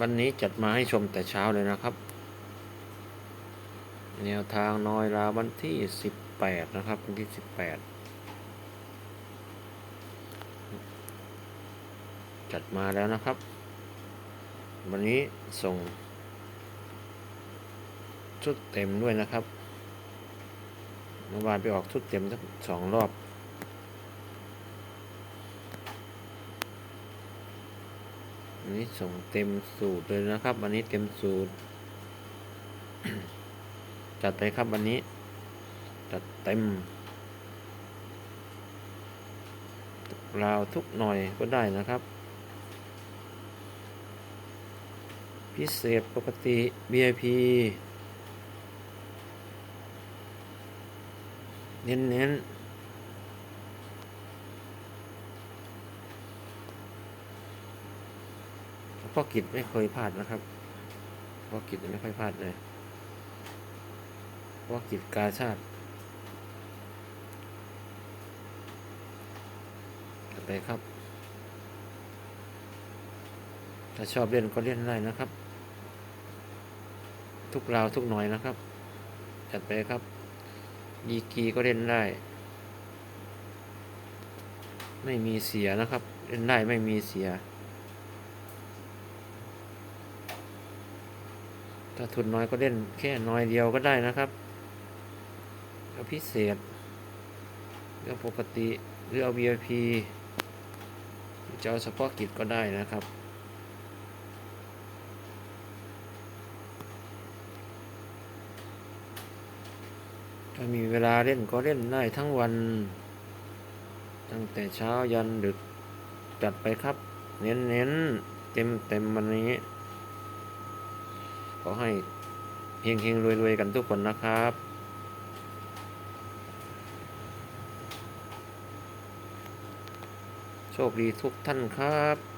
วันนี้จัดมาให้ชมแต่เช้าเลยนะครับ แนวทางน้อยลาวันที่ 18 นะครับ วันที่ 18 จัดมาแล้วนะครับ วันนี้ส่ง ชุดเต็มด้วยนะครับเมื่อวานไปออกชุดเต็มสักสองรอบ วันนี้ส่งเต็มสูตรเลยนะครับวันนี้เต็มสูตร จัดไปครับวันนี้ จัดเต็มราวทุกหน่อยก็ได้นะครับ พิเศษปกติ VIP เน้นเน้นๆ พ่อกิจไม่เคยพลาดนะครับพ่อกิจไม่ค่อยพลาดเลยพ่อกิจกาชาติต่อไปครับ ถ้าชอบเล่นก็เล่นได้นะครับ ทุกราวทุกหน่อยนะครับ จัดไปครับ ยีกีก็เล่นได้ ไม่มีเสียนะครับ เล่นได้ไม่มีเสีย ถ้าทุนน้อยก็เล่นแค่น้อยเดียวก็ได้นะครับเอาพิเศษเรื่องปกติหรือเอา VIP จะเอาเฉพาะกิจก็ได้นะครับ ถ้ามีเวลาเล่นก็เล่นได้ทั้งวัน ตั้งแต่เช้ายันดึกจัดไปครับ เน้นเน้นเต็มเต็มวันนี้ อให้เฮงเฮงรวยรวยๆ กันทุกคนนะครับโชคดีทุกท่านครับ